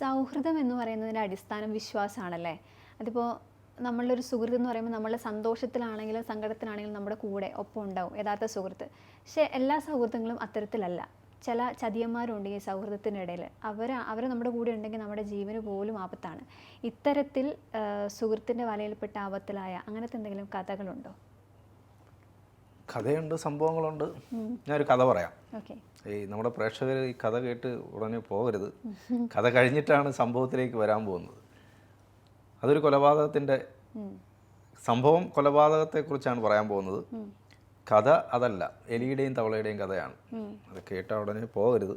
സൗഹൃദം എന്ന് പറയുന്നതിന്റെ അടിസ്ഥാനം വിശ്വാസമാണല്ലേ? അതിപ്പോൾ നമ്മളൊരു സുഹൃത്ത് എന്ന് പറയുമ്പോൾ നമ്മൾ സന്തോഷത്തിലാണെങ്കിലും സങ്കടത്തിലാണെങ്കിലും നമ്മുടെ കൂടെ ഒപ്പം ഉണ്ടാവും യഥാർത്ഥ സുഹൃത്ത്. പക്ഷേ എല്ലാ സൗഹൃദങ്ങളും അത്തരത്തിലല്ല. ചില ചതിയന്മാരുണ്ട് ഈ സൗഹൃദത്തിനിടയിൽ. അവർ അവർ നമ്മുടെ കൂടെ ഉണ്ടെങ്കിൽ നമ്മുടെ ജീവന് പോലും ആപത്താണ്. ഇത്തരത്തിൽ സുഹൃത്തിന്റെ വലയിൽപ്പെട്ട ആപത്തിലായ അങ്ങനത്തെ എന്തെങ്കിലും കഥകളുണ്ടോ? കഥയുണ്ട് സംഭവങ്ങളുണ്ട്. ഞാനൊരു കഥ പറയാം. ഈ നമ്മുടെ പ്രേക്ഷകർ ഈ കഥ കേട്ട് ഉടനെ പോകരുത്. കഥ കഴിഞ്ഞിട്ടാണ് സംഭവത്തിലേക്ക് വരാൻ പോകുന്നത്. അതൊരു കൊലപാതകത്തിന്റെ സംഭവം കൊലപാതകത്തെക്കുറിച്ചാണ് പറയാൻ പോകുന്നത്. കഥ അതല്ല എലിയുടെയും തവളയുടെയും കഥയാണ്. അത് കേട്ട ഉടനെ പോകരുത്.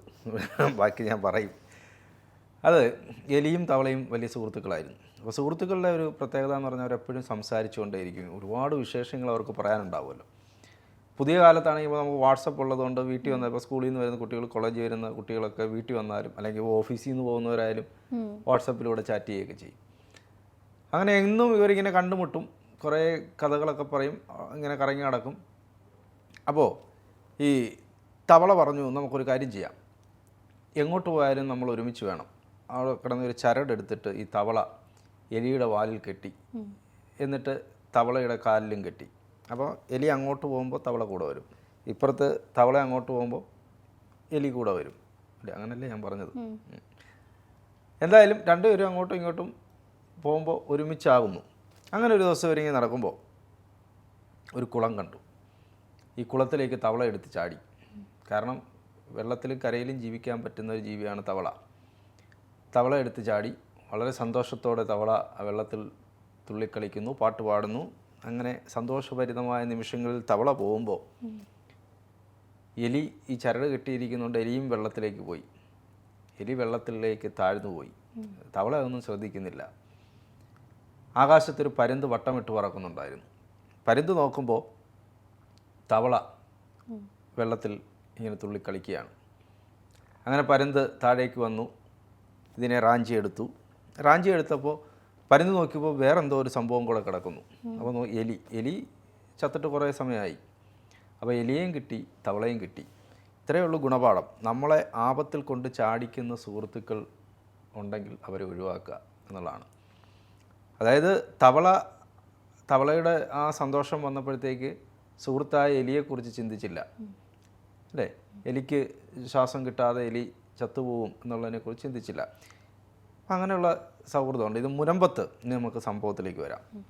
ബാക്കി ഞാൻ പറയും. അത് എലിയും തവളയും വലിയ സുഹൃത്തുക്കളായിരുന്നു. അപ്പോൾ സുഹൃത്തുക്കളുടെ ഒരു പ്രത്യേകത എന്ന് പറഞ്ഞാൽ അവരെപ്പോഴും സംസാരിച്ചുകൊണ്ടേയിരിക്കും. ഒരുപാട് വിശേഷങ്ങൾ അവർക്ക് പറയാനുണ്ടാവുമല്ലോ. പുതിയ കാലത്താണെങ്കിൽ ഇപ്പോൾ നമുക്ക് വാട്സപ്പ് ഉള്ളതുകൊണ്ട് വീട്ടിൽ വന്നാൽ ഇപ്പോൾ സ്കൂളിൽ നിന്ന് വരുന്ന കുട്ടികൾ കോളേജിൽ വരുന്ന കുട്ടികളൊക്കെ വീട്ടിൽ വന്നാലും അല്ലെങ്കിൽ ഓഫീസിൽ നിന്ന് പോകുന്നവരായാലും വാട്സപ്പിലൂടെ ചാറ്റ് ചെയ്യുകയൊക്കെ ചെയ്യും. അങ്ങനെ എന്നും ഇവരിങ്ങനെ കണ്ടുമുട്ടും. കുറേ കഥകളൊക്കെ പറയും. ഇങ്ങനെ കറങ്ങി നടക്കും. അപ്പോൾ ഈ തവള പറഞ്ഞു നമുക്കൊരു കാര്യം ചെയ്യാം. എങ്ങോട്ട് പോയാലും നമ്മൾ ഒരുമിച്ച് വേണം. അവിടെ കിടന്ന ഒരു ചരടെടുത്തിട്ട് ഈ തവള എലിയുടെ വാലിൽ കെട്ടി. എന്നിട്ട് തവളയുടെ കാലിലും കെട്ടി. അപ്പോൾ എലി അങ്ങോട്ട് പോകുമ്പോൾ തവള കൂടെ വരും. ഇപ്പുറത്ത് തവള അങ്ങോട്ട് പോകുമ്പോൾ എലി കൂടെ വരും. അല്ലേ? അങ്ങനല്ലേ ഞാൻ പറഞ്ഞത്. എന്തായാലും രണ്ടുപേരും അങ്ങോട്ടും ഇങ്ങോട്ടും പോകുമ്പോൾ ഒരുമിച്ചാകുന്നു. അങ്ങനെ ഒരു ദിവസം ഇവരിങ്ങനെ നടക്കുമ്പോൾ ഒരു കുളം കണ്ടു. ഈ കുളത്തിലേക്ക് തവള എടുത്ത് ചാടി. കാരണം വെള്ളത്തിലും കരയിലും ജീവിക്കാൻ പറ്റുന്ന ഒരു ജീവിയാണ് തവള. തവള എടുത്ത് ചാടി വളരെ സന്തോഷത്തോടെ തവള ആ വെള്ളത്തിൽ തുള്ളിക്കളിക്കുന്നു പാട്ട് പാടുന്നു. അങ്ങനെ സന്തോഷഭരിതമായ നിമിഷങ്ങളിൽ തവള പോകുമ്പോൾ എലി ഈ ചരട് കെട്ടിയിരിക്കുന്നുണ്ട് എലിയും വെള്ളത്തിലേക്ക് പോയി. എലി വെള്ളത്തിലേക്ക് താഴ്ന്നു പോയി തവള ഒന്നും ശ്രദ്ധിക്കുന്നില്ല. ആകാശത്തൊരു പരുന്ത് വട്ടമിട്ട് പറക്കുന്നുണ്ടായിരുന്നു. പരുന്ത് നോക്കുമ്പോൾ തവള വെള്ളത്തിൽ ഇങ്ങനെ തുള്ളിക്കളിക്കുകയാണ്. അങ്ങനെ പരുന്ത് താഴേക്ക് വന്നു. ഇതിനെ റാഞ്ചി എടുത്തു റാഞ്ചി എടുത്തപ്പോൾ പരുന്ത് നോക്കിയപ്പോൾ വേറെ എന്തോ ഒരു സംഭവം കൂടെ കിടക്കുന്നു. അപ്പോൾ എലി എലി ചത്തിട്ട് കുറേ സമയമായി. അപ്പോൾ എലിയെയും കിട്ടി തവളയും കിട്ടി. ഇത്രയേ ഉള്ളൂ ഗുണപാഠം. നമ്മളെ ആപത്തിൽ കൊണ്ട് ചാടിക്കുന്ന സുഹൃത്തുക്കൾ ഉണ്ടെങ്കിൽ അവരെ ഒഴിവാക്കുക എന്നുള്ളതാണ്. അതായത് തവള തവളയുടെ ആ സന്തോഷം വന്നപ്പോഴത്തേക്ക് സുഹൃത്തായ എലിയെക്കുറിച്ച് ചിന്തിച്ചില്ല. അല്ലേ? എലിക്ക് ശ്വാസം കിട്ടാതെ എലി ചത്തുപോകും എന്നുള്ളതിനെക്കുറിച്ച് ചിന്തിച്ചില്ല. അങ്ങനെയുള്ള സൗഹൃദമുണ്ട്. ഇത് മുനമ്പത്ത് നമുക്ക് സംഭവത്തിലേക്ക് വരാം.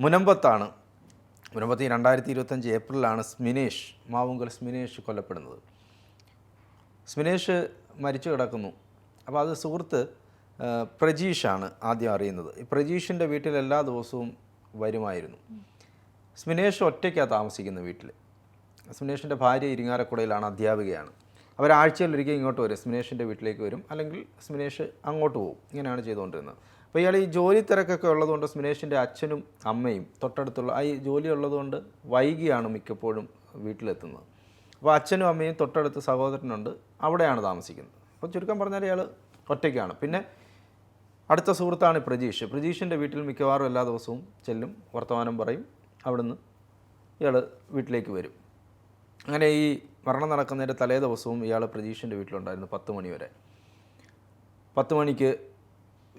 മുനമ്പത്താണ് മുനമ്പത്ത് രണ്ടായിരത്തി ഇരുപത്തഞ്ച് ഏപ്രിലാണ് സ്മിനേഷ് മാവുങ്കൽ സ്മിനേഷ് കൊല്ലപ്പെടുന്നത്. സ്മിനേഷ് മരിച്ചു കിടക്കുന്നു. അപ്പോൾ അത് സുഹൃത്ത് പ്രജീഷാണ് ആദ്യം അറിയുന്നത്. ഈ പ്രജീഷിന്റെ വീട്ടിൽ എല്ലാ ദിവസവും വരുമായിരുന്നു. സ്മിനേഷ് ഒറ്റയ്ക്കാണ് താമസിക്കുന്നത് വീട്ടിൽ. സ്മിനേഷിന്റെ ഭാര്യ ഇരിങ്ങാരക്കുടയിലാണ് അധ്യാപികയാണ്. ഒരിക്കൽ ഇങ്ങോട്ട് വരും. സ്മിനേഷിന്റെ വീട്ടിലേക്ക് വരും. അല്ലെങ്കിൽ സ്മിനേഷ് അങ്ങോട്ട് പോകും. ഇങ്ങനെയാണ് ചെയ്തുകൊണ്ടിരുന്നത്. അപ്പോൾ ഇയാൾ ഈ ജോലി തിരക്കൊക്കെ ഉള്ളതുകൊണ്ട് സ്മിനേഷിന്റെ അച്ഛനും അമ്മയും തൊട്ടടുത്തുള്ള ഈ ജോലി ഉള്ളതുകൊണ്ട് വൈകിയാണ് മിക്കപ്പോഴും വീട്ടിലെത്തുന്നത്. അപ്പോൾ അച്ഛനും അമ്മയും തൊട്ടടുത്ത് സഹോദരനുണ്ട്. അവിടെയാണ് താമസിക്കുന്നത്. അപ്പോൾ ചുരുക്കം പറഞ്ഞാൽ ഇയാൾ ഒറ്റയ്ക്കാണ്. പിന്നെ അടുത്ത സുഹൃത്താണ് പ്രജീഷ്. പ്രജീഷിന്റെ വീട്ടിൽ മിക്കവാറും എല്ലാ ദിവസവും ചെല്ലും വർത്തമാനം പറയും. അവിടുന്ന് ഇയാൾ വീട്ടിലേക്ക് വരും. അങ്ങനെ ഈ മരണം നടക്കുന്നതിന്റെ തലേ ദിവസവും ഇയാൾ പ്രജീഷിന്റെ വീട്ടിലുണ്ടായിരുന്നു പത്ത് മണി വരെ. പത്ത് മണിക്ക്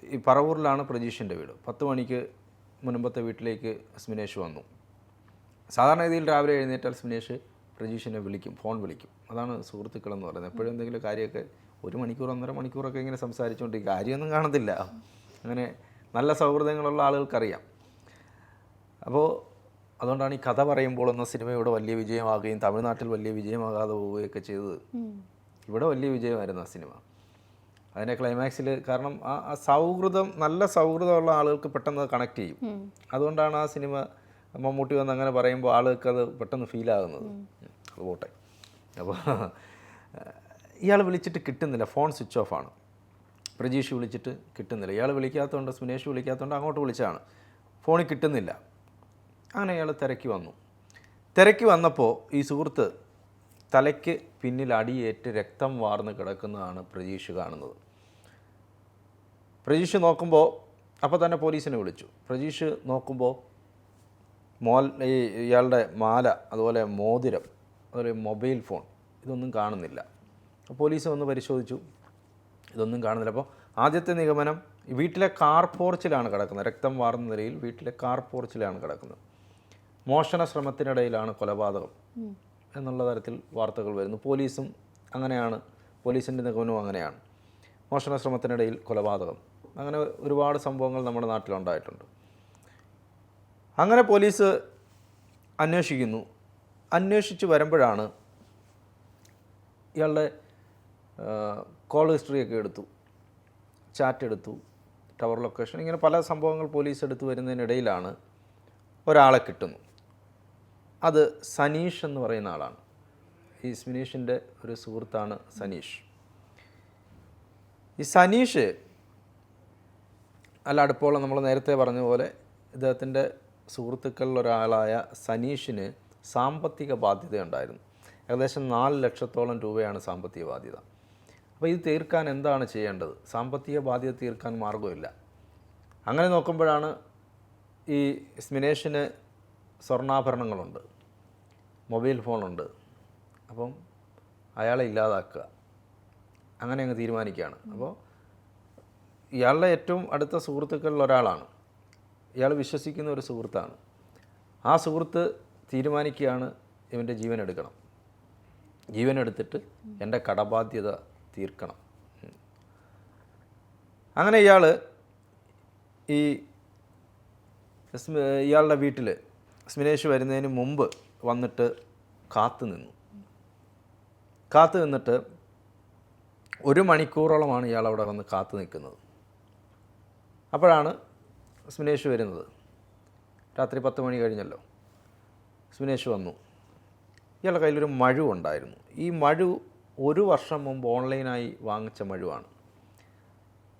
ഈ പറവൂരിലാണ് പ്രജീഷിന്റെ വീട്. പത്ത് മണിക്ക് മുൻപത്തെ വീട്ടിലേക്ക് സ്മിനേഷ് വന്നു. സാധാരണ രീതിയിൽ രാവിലെ എഴുന്നേറ്റാൽ സ്മിനേഷ് പ്രജീഷിനെ വിളിക്കും ഫോൺ വിളിക്കും. അതാണ് സുഹൃത്തുക്കളെന്ന് പറയുന്നത്. എപ്പോഴും എന്തെങ്കിലും കാര്യമൊക്കെ ഒരു മണിക്കൂർ ഒന്നര മണിക്കൂറൊക്കെ ഇങ്ങനെ സംസാരിച്ചുകൊണ്ടിരിക്കും കാര്യമൊന്നും കാണത്തില്ല. അങ്ങനെ നല്ല സൗഹൃദങ്ങളുള്ള ആളുകൾക്കറിയാം. അപ്പോൾ അതുകൊണ്ടാണ് ഈ കഥ പറയുമ്പോൾ എന്ന സിനിമ ഇവിടെ വലിയ വിജയമാകുകയും തമിഴ്നാട്ടിൽ വലിയ വിജയമാകാതെ പോവുകയൊക്കെ ചെയ്തത്. ഇവിടെ വലിയ വിജയമായിരുന്നു ആ സിനിമ. അതിന്റെ ക്ലൈമാക്സിൽ കാരണം ആ സൗഹൃദം നല്ല സൗഹൃദമുള്ള ആളുകൾക്ക് പെട്ടെന്ന് കണക്ട് ചെയ്യും. അതുകൊണ്ടാണ് ആ സിനിമ മമ്മൂട്ടി വന്ന് അങ്ങനെ പറയുമ്പോൾ ആളുകൾക്ക് അത് പെട്ടെന്ന് ഫീൽ ആകുന്നത്. അത് പോട്ടെ. അപ്പോൾ ഇയാൾ വിളിച്ചിട്ട് കിട്ടുന്നില്ല. ഫോൺ സ്വിച്ച് ഓഫ് ആണ്. പ്രജീഷ് വിളിച്ചിട്ട് കിട്ടുന്നില്ല. ഇയാൾ വിളിക്കാത്തതുകൊണ്ട് സുനേഷ് വിളിക്കാത്തതുകൊണ്ട് അങ്ങോട്ട് വിളിച്ചാണ് ഫോണിൽ കിട്ടുന്നില്ല. അങ്ങനെ അയാൾ തിരക്കി വന്നു. തിരക്കി വന്നപ്പോൾ ഈ സുഹൃത്ത് തലയ്ക്ക് പിന്നിൽ അടിയേറ്റ് രക്തം വാർന്ന് കിടക്കുന്നതാണ് പ്രജീഷ് കാണുന്നത്. പ്രജീഷ് നോക്കുമ്പോൾ അപ്പോൾ തന്നെ പോലീസിനെ വിളിച്ചു. പ്രജീഷ് നോക്കുമ്പോൾ മോൽ ഈ ഇയാളുടെ മാല അതുപോലെ മോതിരം അതുപോലെ മൊബൈൽ ഫോൺ ഇതൊന്നും കാണുന്നില്ല. പോലീസ് വന്ന് പരിശോധിച്ചു. ഇതൊന്നും കാണുന്നില്ല. അപ്പോൾ ആദ്യത്തെ നിഗമനം വീട്ടിലെ കാർ പോർച്ചിലാണ് കിടക്കുന്നത്. രക്തം വാർന്ന നിലയിൽ വീട്ടിലെ കാർ പോർച്ചിലാണ് കിടക്കുന്നത്. മോഷണ ശ്രമത്തിനിടയിലാണ് കൊലപാതകം എന്നുള്ള തരത്തിൽ വാർത്തകൾ വരുന്നു. പോലീസും അങ്ങനെയാണ്. പോലീസിന്റെ നിഗമനവും അങ്ങനെയാണ്. മോഷണ ശ്രമത്തിനിടയിൽ കൊലപാതകം. അങ്ങനെ ഒരുപാട് സംഭവങ്ങൾ നമ്മുടെ നാട്ടിലുണ്ടായിട്ടുണ്ട്. അങ്ങനെ പോലീസ് അന്വേഷിക്കുന്നു. അന്വേഷിച്ച് വരുമ്പോഴാണ് ഇയാളുടെ കോൾ ഹിസ്റ്ററിയൊക്കെ എടുത്തു. ചാറ്റ് എടുത്തു. ടവർ ലൊക്കേഷൻ ഇങ്ങനെ പല സംഭവങ്ങൾ പോലീസ് എടുത്തു വരുന്നതിനിടയിലാണ് ഒരാളെ കിട്ടുന്നു അത് സനീഷ് എന്ന് പറയുന്ന ആളാണ്. ഈ സ്മിനീഷിന്റെ ഒരു സുഹൃത്താണ് സനീഷ്. ഈ സനീഷ് അല്ല അടുപ്പമുള്ള നമ്മൾ നേരത്തെ പറഞ്ഞ പോലെ ഇദ്ദേഹത്തിന്റെ സുഹൃത്തുക്കളിൽ ഒരാളായ സനീഷിന് സാമ്പത്തിക ബാധ്യതയുണ്ടായിരുന്നു. ഏകദേശം നാല് ലക്ഷത്തോളം രൂപയാണ് സാമ്പത്തിക ബാധ്യത. അപ്പോൾ ഇത് തീർക്കാൻ എന്താണ് ചെയ്യേണ്ടത്? സാമ്പത്തിക ബാധ്യത തീർക്കാൻ മാർഗമില്ല അങ്ങനെ നോക്കുമ്പോഴാണ് ഈ സ്മിനേഷിന് സ്വർണാഭരണങ്ങളുണ്ട്. മൊബൈൽ ഫോണുണ്ട്. അപ്പം അയാളെ ഇല്ലാതാക്കുക. അങ്ങനെ അങ്ങ് തീരുമാനിക്കുകയാണ്. അപ്പോൾ ഇയാളുടെ ഏറ്റവും അടുത്ത സുഹൃത്തുക്കളിൽ ഒരാളാണ്. ഇയാൾ വിശ്വസിക്കുന്ന ഒരു സുഹൃത്താണ്. ആ സുഹൃത്ത് തീരുമാനിക്കുകയാണ് ഇവന്റെ ജീവൻ എടുക്കണം. ജീവൻ എടുത്തിട്ട് എന്റെ കടബാധ്യത തീർക്കണം. അങ്ങനെ ഇയാൾ ഈ ഇയാളുടെ വീട്ടിൽ സ്മിനേഷ് വരുന്നതിന് മുമ്പ് വന്നിട്ട് കാത്തു നിന്നു. കാത്തു നിന്നിട്ട് ഒരു മണിക്കൂറോളമാണ് ഇയാൾ അവിടെ വന്ന് കാത്തു നിൽക്കുന്നത്. അപ്പോഴാണ് സ്മിനേഷ് വരുന്നത്. രാത്രി പത്ത് മണി കഴിഞ്ഞല്ലോ. സ്മിനേഷ് വന്നു. ഇയാളുടെ കയ്യിലൊരു മഴു ഉണ്ടായിരുന്നു. ഈ മഴു ഒരു വർഷം മുമ്പ് ഓൺലൈനായി വാങ്ങിച്ച മഴുവാണ്.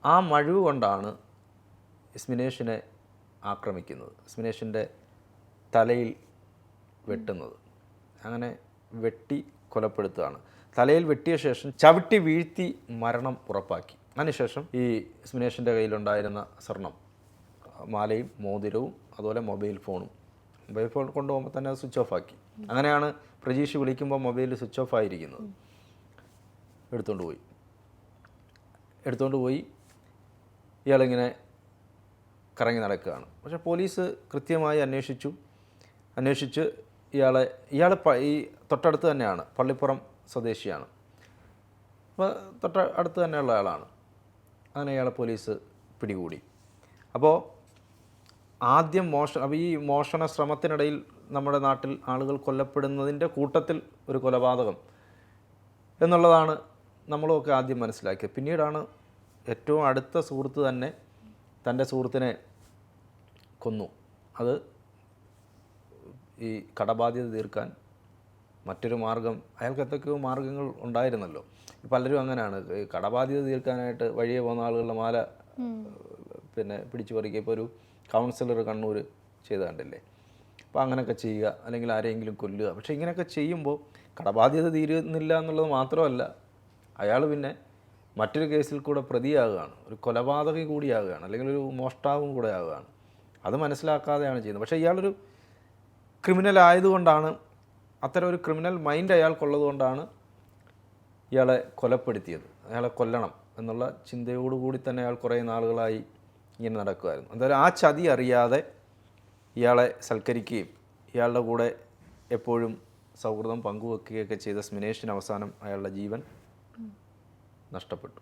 ആ മഴു കൊണ്ടാണ് സ്മിനേഷിനെ ആക്രമിക്കുന്നത്. സ്മിനേഷിന്റെ തലയിൽ വെട്ടുന്നത്. അങ്ങനെ വെട്ടി കൊലപ്പെടുത്തുകയാണ്. തലയിൽ വെട്ടിയ ശേഷം ചവിട്ടി വീഴ്ത്തി മരണം ഉറപ്പാക്കി. അതിനുശേഷം ഈ സ്മിനേഷിന്റെ കയ്യിലുണ്ടായിരുന്ന സ്വർണം മാലയും മോതിരവും അതുപോലെ മൊബൈൽ ഫോണും മൊബൈൽ ഫോൺ കൊണ്ടുപോകുമ്പോൾ തന്നെ അത് സ്വിച്ച് ഓഫ് ആക്കി അങ്ങനെയാണ് പ്രജീഷ് വിളിക്കുമ്പോൾ മൊബൈൽ സ്വിച്ച് ഓഫ് ആയിരിക്കുന്നത് എടുത്തുകൊണ്ട് പോയി. എടുത്തുകൊണ്ട് പോയി. ഇയാളിങ്ങനെ കറങ്ങി നടക്കുകയാണ്. പക്ഷേ പോലീസ് കൃത്യമായി അന്വേഷിച്ചു. അന്വേഷിച്ച് ഇയാളെ ഇയാൾ ഈ തൊട്ടടുത്ത് തന്നെയാണ് പള്ളിപ്പുറം സ്വദേശിയാണ്. അപ്പോൾ തൊട്ട അടുത്ത് തന്നെയുള്ള ആളാണ്. അങ്ങനെ ഇയാളെ പോലീസ് പിടികൂടി. അപ്പോൾ ആദ്യം മോഷ അപ്പോൾ ഈ മോഷണ ശ്രമത്തിനിടയിൽ നമ്മുടെ നാട്ടിൽ ആളുകൾ കൊല്ലപ്പെടുന്നതിന്റെ കൂട്ടത്തിൽ ഒരു കൊലപാതകം എന്നുള്ളതാണ് നമ്മളൊക്കെ ആദ്യം മനസ്സിലാക്കിയത്. പിന്നീടാണ് ഏറ്റവും അടുത്ത സുഹൃത്ത് തന്നെ തന്റെ സുഹൃത്തിനെ കൊന്നു. അത് ഈ കടബാധ്യത തീർക്കാൻ മറ്റൊരു മാർഗം അയാൾക്ക് എന്തൊക്കെയോ മാർഗങ്ങൾ ഉണ്ടായിരുന്നല്ലോ. പലരും അങ്ങനെയാണ് കടബാധ്യത തീർക്കാനായിട്ട് വഴിയെ പോകുന്ന ആളുകളുടെ മാല പിന്നെ പിടിച്ചു പറിക്കുക. ഇപ്പോൾ ഒരു കൗൺസിലർ കണ്ണൂർ ചെയ്ത് കണ്ടില്ലേ അപ്പോൾ അങ്ങനെയൊക്കെ ചെയ്യുക അല്ലെങ്കിൽ ആരെങ്കിലും കൊല്ലുക. പക്ഷേ ഇങ്ങനെയൊക്കെ ചെയ്യുമ്പോൾ കടബാധ്യത തീരുന്നില്ല എന്നുള്ളത് മാത്രമല്ല അയാൾ പിന്നെ മറ്റൊരു കേസിൽ കൂടെ പ്രതിയാകുകയാണ്. ഒരു കൊലപാതകം കൂടിയാകുകയാണ്. അല്ലെങ്കിൽ ഒരു മോഷ്ടാവും കൂടെ ആകുകയാണ്. അത് മനസ്സിലാക്കാതെയാണ് ചെയ്യുന്നത്. പക്ഷേ ഇയാളൊരു ക്രിമിനൽ ആയതുകൊണ്ടാണ് അത്തരം ഒരു ക്രിമിനൽ മൈൻഡ് അയാൾക്കുള്ളതുകൊണ്ടാണ് ഇയാളെ കൊലപ്പെടുത്തിയത്. അയാളെ കൊല്ലണം എന്നുള്ള ചിന്തയോടുകൂടി തന്നെ അയാൾ കുറേ നാളുകളായി ഇങ്ങനെ നടക്കുമായിരുന്നു എന്തായാലും ആ ചതി അറിയാതെ ഇയാളെ സൽക്കരിക്കുകയും ഇയാളുടെ കൂടെ എപ്പോഴും സൗഹൃദം പങ്കുവെക്കുകയൊക്കെ ചെയ്ത സ്മിനേഷിന് അവസാനം അയാളുടെ ജീവൻ നഷ്ടപ്പെട്ടു.